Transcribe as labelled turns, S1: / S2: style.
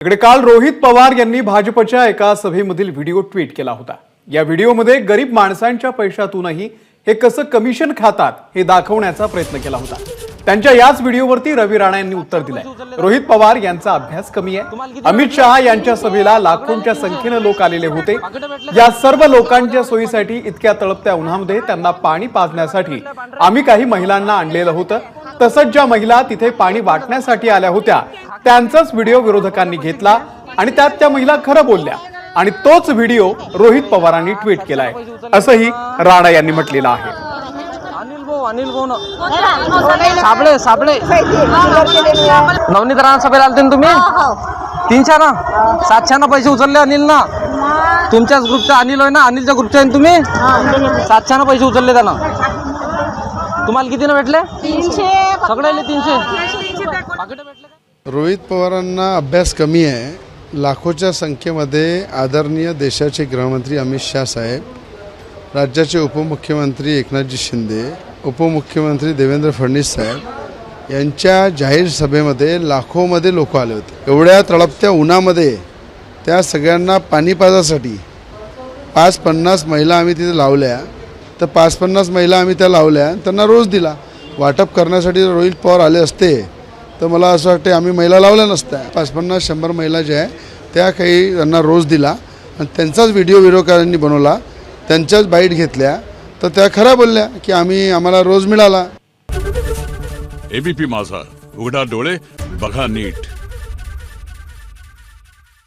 S1: इकडे काल रोहित पवार यांनी भाजपच्या एका सभेमधील व्हिडिओ ट्विट केला होता. या व्हिडिओमध्ये गरीब माणसांच्या पैशातूनही हे कसं कमिशन खातात हे दाखवण्याचा प्रयत्न केला होता. त्यांच्या याच व्हिडिओवरती रवी राणा यांनी उत्तर दिलंय. रोहित पवार यांचा अभ्यास कमी आहे. अमित शहा यांच्या सभेला लाखोंच्या संख्येनं लोक आलेले होते. या सर्व लोकांच्या सोयीसाठी इतक्या तळपत्या उन्हामध्ये त्यांना पाणी पाजण्यासाठी आम्ही काही महिलांना आणलेलं होतं. तसंच ज्या महिला तिथे पाणी वाटण्यासाठी आल्या होत्या त्यांचाच व्हिडिओ विरोधकांनी घेतला आणि त्यात त्या महिला खरं बोलल्या. आणि तोच व्हिडिओ रोहित पवारांनी ट्विट केलाय. असंही राणा यांनी म्हटलेलं आहे.
S2: अनिल भाऊ अनिल भाऊ न. साबळे साबळे. नवनीत राणा सभेला आलते ना तुम्ही? तीनशे ना? सातशे ना पैसे उचलले अनिल ना? तुमच्याच ग्रुपचा अनिल होय ना? अनिलच्या ग्रुपचे आहे ना तुम्ही? सातशे ना पैसे उचलले त्यानं. तुम्हाला किती ना भेटले सगळे तीनशे?
S3: रोहित पवारांना अभ्यास कमी आहे. लाखोच्या संख्येमध्ये आदरणीय देशाचे गृहमंत्री अमित शाह साहेब राज्याचे उपमुख्यमंत्री एकनाथजी शिंदे उपमुख्यमंत्री देवेंद्र फडणवीस साहेब यांच्या जाहीर सभेमध्ये लाखोमध्ये लोक आले होते. एवढ्या तळपत्या उन्हामध्ये त्या सगळ्यांना पाणी पाजासाठी पाच पन्नास महिला आम्ही तिथे लावल्या. तर पाच पन्नास महिला आम्ही त्या लावल्या. त्यांना रोज दिला. वाटप करण्यासाठी जर रोहित पवार आले असते. तर मला असं वाटते आम्ही महिला लावल्या नसत्या. पाच पन्नास शंभर महिला ज्या आहे त्या काही त्यांना रोज दिला. आणि त्यांचाच व्हिडिओ विरोधकांनी बनवला. त्यांच्याच बाईट घेतल्या. तर त्या खऱ्या बोलल्या की आम्ही आम्हाला रोज मिळाला.
S4: एबीपी माझा. उघडा डोळे बघा नीट.